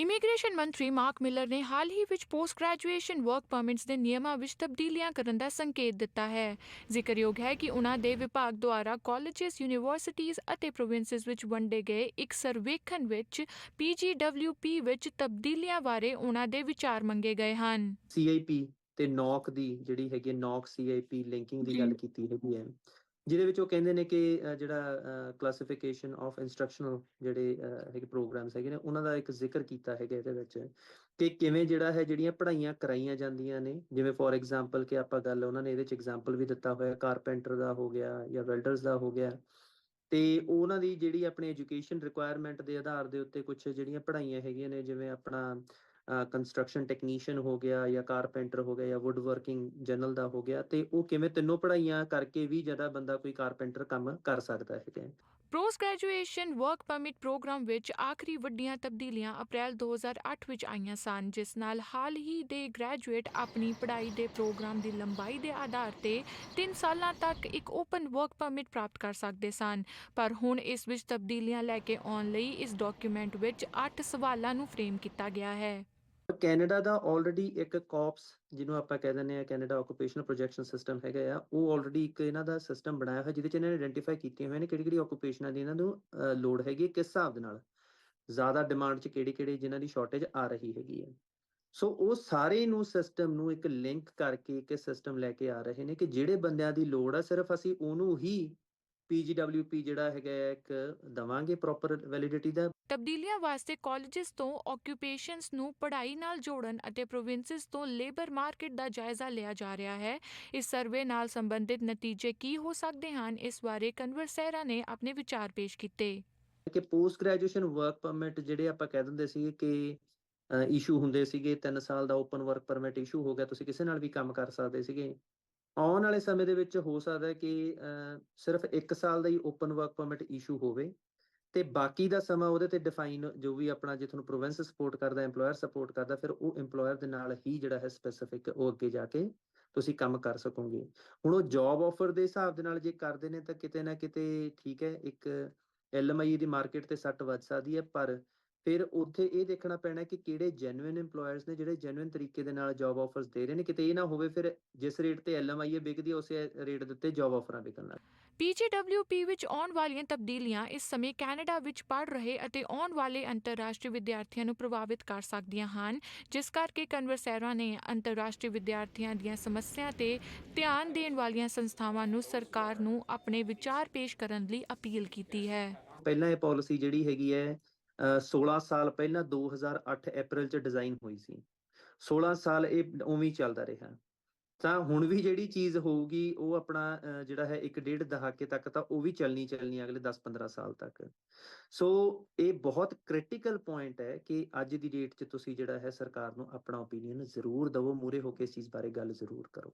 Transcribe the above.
Immigration ਮੰਤਰੀ mark miller ਨੇ ਹਾਲ ਹੀ ਵਿੱਚ ਪੋਸਟ ਗ੍ਰੈਜੂਏਸ਼ਨ ਵਰਕ ਪਰਮਿਟਸ ਦੇ ਨਿਯਮਾਂ ਵਿੱਚ ਤਬਦੀਲੀਆਂ ਕਰਨ ਦਾ ਸੰਕੇਤ ਦਿੱਤਾ ਹੈ। ਜ਼ਿਕਰਯੋਗ ਹੈ ਕਿ ਉਨ੍ਹਾਂ ਦੇ ਵਿਭਾਗ ਦੁਆਰਾ ਕਾਲਜਸ ਯੂਨੀਵਰਸਿਟੀਜ਼ ਅਤੇ ਪ੍ਰੋਵਿੰਸਸ ਵਿੱਚ ਵੰਡੇ ਗਏ ਇੱਕ ਸਰਵੇਖਣ ਵਿੱਚ ਪੀਜੀਡਬਲਯੂਪੀ ਵਿੱਚ ਤਬਦੀਲੀਆਂ ਬਾਰੇ ਉਨ੍ਹਾਂ ਦੇ ਵਿਚਾਰ ਮੰਗੇ ਗਏ ਹਨ। ਸੀਆਈਪੀ ਤੇ ਨੌਕ ਦੀ ਜਿਹੜੀ ਹੈਗੀ ਨੌਕ ਸੀਆਈਪੀ ਲਿੰਕਿੰਗ ਦੀ। ਗੱਲ ਕੀਤੀ ਹੈਗੀ ਹੈ। ਜਿਹਦੇ ਵਿੱਚ ਉਹ ਕਹਿੰਦੇ ਨੇ ਕਿ ਜਿਹੜਾ ਕਲਾਸੀਫਿਕੇਸ਼ਨ ਆਫ ਇਨਸਟਰਕਸ਼ਨਲ ਜਿਹੜੇ ਹੈਗੇ ਪ੍ਰੋਗਰਾਮਸ ਹੈਗੇ ਨੇ, ਉਹਨਾਂ ਦਾ ਇੱਕ ਜ਼ਿਕਰ ਕੀਤਾ ਹੈਗਾ ਇਹਦੇ ਵਿੱਚ ਕਿ ਕਿਵੇਂ ਜਿਹੜਾ ਹੈ, ਜਿਹੜੀਆਂ ਪੜ੍ਹਾਈਆਂ ਕਰਾਈਆਂ ਜਾਂਦੀਆਂ ਨੇ, ਜਿਵੇਂ ਫੋਰ ਐਗਜ਼ਾਮਪਲ ਕਿ ਆਪਾਂ ਗੱਲ ਉਹਨਾਂ ਨੇ ਇਹਦੇ ਵਿੱਚ ਐਗਜ਼ਾਮਪਲ ਵੀ ਦਿੱਤਾ ਹੋਇਆ ਕਾਰਪੈਂਟਰ ਦਾ ਹੋ ਗਿਆ ਜਾਂ ਵੈਲਡਰਸ ਦਾ ਹੋ ਗਿਆ, ਤੇ ਉਹਨਾਂ ਦੀ ਜਿਹੜੀ ਆਪਣੀ ਐਜੂਕੇਸ਼ਨ ਰਿਕੁਆਇਰਮੈਂਟ ਦੇ ਆਧਾਰ ਦੇ ਉੱਤੇ ਕੁਝ ਜਿਹੜੀਆਂ ਪੜ੍ਹਾਈਆਂ ਹੈਗੀਆਂ ਨੇ, ਜਿਵੇਂ ਆਪਣਾ ਕੰਸਟਰਕਸ਼ਨ ਟੈਕਨੀਸ਼ੀਅਨ ਹੋ ਗਿਆ ਜਾਂ ਕਾਰਪੈਂਟਰ ਹੋ ਗਿਆ ਜਾਂ ਵੁੱਡ ਵਰਕਿੰਗ ਜਨਰਲ ਦਾ ਹੋ ਗਿਆ, ਤੇ ਉਹ ਕਿਵੇਂ ਤਿੰਨੋਂ ਪੜ੍ਹਾਈਆਂ ਕਰਕੇ ਵੀ ਜਿਹੜਾ ਬੰਦਾ ਕੋਈ ਕਾਰਪੈਂਟਰ ਕੰਮ ਕਰ ਸਕਦਾ ਹੈਗਾ post graduation work permit program ਵਿੱਚ ਆਖਰੀ ਵੱਡੀਆਂ ਤਬਦੀਲੀਆਂ ਅਪ੍ਰੈਲ 2008 ਵਿੱਚ ਆਈਆਂ ਸਨ, ਜਿਸ ਨਾਲ ਹਾਲ ਹੀ ਦੇ ਗ੍ਰੈਜੂਏਟ ਆਪਣੀ ਪੜ੍ਹਾਈ ਦੇ ਪ੍ਰੋਗਰਾਮ ਦੀ ਲੰਬਾਈ ਦੇ ਆਧਾਰ ਤੇ 3 ਸਾਲਾਂ ਤੱਕ ਇੱਕ ਓਪਨ ਵਰਕ ਪਰਮਿਟ ਪ੍ਰਾਪਤ ਕਰ ਸਕਦੇ ਸਨ। ਪਰ ਹੁਣ ਇਸ ਵਿੱਚ ਤਬਦੀਲੀਆਂ ਲੈ ਕੇ ਆਉਣ ਲਈ ਇਸ ਡਾਕੂਮੈਂਟ ਵਿੱਚ 8 ਸਵਾਲਾਂ ਨੂੰ ਫਰੇਮ ਕੀਤਾ ਗਿਆ ਹੈ। ਕੈਨੇਡਾ ਦਾ ਆਲਰੇਡੀ ਇੱਕ ਕਾਪਸ ਜਿਹਨੂੰ ਆਪਾਂ ਕਹਿ ਦਿੰਦੇ ਆ ਕੈਨੇਡਾ ਆਕੂਪੇਸ਼ਨਲ ਪ੍ਰੋਜੈਕਸ਼ਨ ਸਿਸਟਮ ਹੈਗਾ ਆ ਉਹ ਆਲਰੇਡੀ ਇੱਕ ਇਹਨਾਂ ਦਾ ਸਿਸਟਮ ਬਣਾਇਆ ਹੋਇਆ ਜਿਹਦੇ ਚ ਇਹਨਾਂ ਨੇ ਆਇਡੈਂਟੀਫਾਈ ਕੀਤੀਆਂ ਹੋਈਆਂ ਨੇ ਕਿਹੜੀ ਕਿਹੜੀ ਆਕੂਪੇਸ਼ਨਾਂ ਦੀ ਇਹਨਾਂ ਨੂੰ ਲੋੜ ਹੈਗੀ ਹੈ, ਕਿਸ ਹਿਸਾਬ ਦੇ ਨਾਲ। ਜ਼ਿਆਦਾ ਡਿਮਾਂਡ ਚ ਕਿਹੜੀ ਕਿਹੜੀ ਜਿਨ੍ਹਾਂ ਦੀ ਸ਼ਾਰਟੇਜ ਆ ਰਹੀ ਹੈਗੀ ਹੈ। ਸੋ ਉਹ ਸਾਰੇ ਨੂੰ ਸਿਸਟਮ ਨੂੰ ਇੱਕ ਲਿੰਕ ਕਰਕੇ ਇੱਕ ਸਿਸਟਮ ਲੈ ਕੇ ਆ ਰਹੇ ਨੇ ਕਿ ਜਿਹੜੇ ਬੰਦਿਆਂ ਦੀ ਲੋੜ ਆ ਸਿਰਫ ਅਸੀਂ ਉਹਨੂੰ ਹੀ ਪੀਜੀਡਬਲਯੂਪੀ ਜਿਹੜਾ ਹੈਗਾ ਇੱਕ ਦਵਾਂਗੇ ਪ੍ਰੋਪਰ ਵੈਲਿਡਿਟੀ ਦਾ। ਤਬਦੀਲੀਆਂ ਵਾਸਤੇ ਕਾਲਜਸ ਤੋਂ ਆਕਿਊਪੇਸ਼ਨਸ ਨੂੰ ਪੜ੍ਹਾਈ ਨਾਲ ਜੋੜਨ ਅਤੇ ਪ੍ਰੋਵਿੰਸਸ ਤੋਂ ਲੇਬਰ ਮਾਰਕੀਟ ਦਾ ਜਾਇਜ਼ਾ ਲਿਆ ਜਾ ਰਿਹਾ ਹੈ। ਇਸ ਸਰਵੇ ਨਾਲ ਸੰਬੰਧਿਤ ਨਤੀਜੇ ਕੀ ਹੋ ਸਕਦੇ ਹਨ? ਇਸ ਬਾਰੇ ਕਨਵਰਸੇਰਾ ਨੇ ਆਪਣੇ ਵਿਚਾਰ ਪੇਸ਼ ਕੀਤੇ। ਕਿ ਪੋਸਟ ਗ੍ਰੈਜੂਏਸ਼ਨ ਵਰਕ ਪਰਮਿਟ ਜਿਹੜੇ ਆਪਾਂ ਕਹਿ ਦਿੰਦੇ ਸੀ ਕਿ ਇਸ਼ੂ ਹੁੰਦੇ ਸੀਗੇ 3 ਸਾਲ ਦਾ ਓਪਨ ਵਰਕ ਪਰਮਿਟ ਇਸ਼ੂ ਹੋ ਗਿਆ ਤੁਸੀਂ ਕਿਸੇ ਨਾਲ ਵੀ ਕੰਮ ਕਰ ਸਕਦੇ ਸੀਗੇ। ਆਉਣ ਵਾਲੇ ਸਮੇਂ ਦੇ ਵਿੱਚ ਹੋ ਸਕਦਾ ਹੈ ਕਿ ਸਿਰਫ 1 ਸਾਲ ਦਾ ਹੀ ਓਪਨ ਵਰਕ ਪਰਮਿਟ ਇਸ਼ੂ ਹੋਵੇ ਤੇ ਬਾਕੀ ਦਾ ਸਮਾਂ ਉਹਦੇ ਤੇ ਡਿਫਾਈਨ ਜੋ ਵੀ ਆਪਣਾ ਜੇ ਤੁਹਾਨੂੰ ਪ੍ਰੋਵਿੰਸ ਸਪੋਰਟ ਕਰਦਾ, EMPLOYER ਸਪੋਰਟ ਕਰਦਾ, ਫਿਰ ਉਹ EMPLOYER ਦੇ ਨਾਲ ਹੀ ਜਿਹੜਾ ਹੈ ਸਪੈਸੀਫਿਕ ਉਹ ਅੱਗੇ ਜਾ ਕੇ ਤੁਸੀਂ ਕੰਮ ਕਰ ਸਕੋਗੇ। ਹੁਣ ਉਹ ਜੌਬ ਆਫਰ ਦੇ ਹਿਸਾਬ ਦੇ ਨਾਲ ਜੇ ਕਰਦੇ ਨੇ ਤਾਂ ਕਿਤੇ ਨਾ ਕਿਤੇ ਠੀਕ ਹੈ, ਇੱਕ ਐਲਐਮਆਈ ਦੀ ਮਾਰਕੀਟ ਤੇ ਸੱਟ ਵੱਜ ਸਕਦੀ ਹੈ, ਪਰ ਫਿਰ ਉੱਥੇ ਇਹ ਦੇਖਣਾ ਪੈਣਾ ਕਿ ਕਿਹੜੇ ਜੈਨੂਇਨ EMPLOYERS ਨੇ ਜਿਹੜੇ ਜੈਨੂਇਨ ਤਰੀਕੇ ਦੇ ਨਾਲ ਜੌਬ ਆਫਰਸ ਦੇ ਰਹੇ ਨੇ ਕਿਤੇ ਇਹ ਨਾ ਹੋਵੇ ਫਿਰ ਜਿਸ ਰੇਟ ਤੇ ਐਲਐਮਆਈ ਵਿਕਦੀ ਹੈ ਉਸੇ ਰੇਟ ਦੇ ਉੱਤੇ ਜੌਬ ਆਫਰਾਂ ਵਿਕਣ ਲੱਗ ਪੀਜੀਡਬਲਯੂਪੀ ਵਿੱਚ ਆਉਣ ਵਾਲੀਆਂ ਤਬਦੀਲੀਆਂ ਇਸ ਸਮੇਂ ਕੈਨੇਡਾ ਵਿੱਚ ਪੜ ਰਹੇ ਅਤੇ ਆਉਣ ਵਾਲੇ ਅੰਤਰਰਾਸ਼ਟਰੀ ਵਿਦਿਆਰਥੀਆਂ ਨੂੰ ਪ੍ਰਭਾਵਿਤ ਕਰ ਸਕਦੀਆਂ ਹਨ ਜਿਸ ਕਰਕੇ ਕਨਵਰਸੇਰਾ ਨੇ ਅੰਤਰਰਾਸ਼ਟਰੀ ਵਿਦਿਆਰਥੀਆਂ ਦੀਆਂ ਸਮੱਸਿਆ ਤੇ ਧਿਆਨ ਦੇਣ ਵਾਲੀਆਂ ਸੰਸਥਾਵਾਂ ਨੂੰ ਸਰਕਾਰ ਨੂੰ ਆਪਣੇ ਵਿਚਾਰ ਪੇਸ਼ ਕਰਨ ਲਈ ਅਪੀਲ ਕੀਤੀ ਹੈ। ਪਹਿਲਾਂ ਇਹ ਪਾਲਿਸੀ ਜਿਹੜੀ ਹੈਗੀ ਹੈ 16 ਸਾਲ ਪਹਿਲਾਂ 2008 ਅਪ੍ਰੈਲ ਚ ਡਿਜ਼ਾਈਨ ਹੋਈ ਸੀ। 16 ਸਾਲ ਇਹ ਉਵੇਂ ਹੀ ਚੱਲਦਾ ਰਿਹਾ। ਤਾਂ ਹੁਣ ਵੀ ਜਿਹੜੀ ਚੀਜ਼ ਹੋਊਗੀ, ਉਹ ਆਪਣਾ ਜਿਹੜਾ ਹੈ ਇੱਕ ਡੇਢ ਦਹਾਕੇ ਤੱਕ ਤਾਂ ਉਹ ਵੀ ਚੱਲਣੀ ਚੱਲਣੀ ਅਗਲੇ 10-15 ਸਾਲ ਤੱਕ। ਸੋ ਇਹ ਬਹੁਤ ਕ੍ਰਿਟੀਕਲ ਪੁਆਇੰਟ ਹੈ ਕਿ ਅੱਜ ਦੀ ਡੇਟ 'ਚ ਤੁਸੀਂ ਜਿਹੜਾ ਹੈ ਸਰਕਾਰ ਨੂੰ ਆਪਣਾ ਓਪੀਨੀਅਨ ਜ਼ਰੂਰ ਦਵੋ ਮੂਰੇ ਹੋ ਕੇ ਇਸ ਚੀਜ਼ ਬਾਰੇ ਗੱਲ ਜ਼ਰੂਰ ਕਰੋ।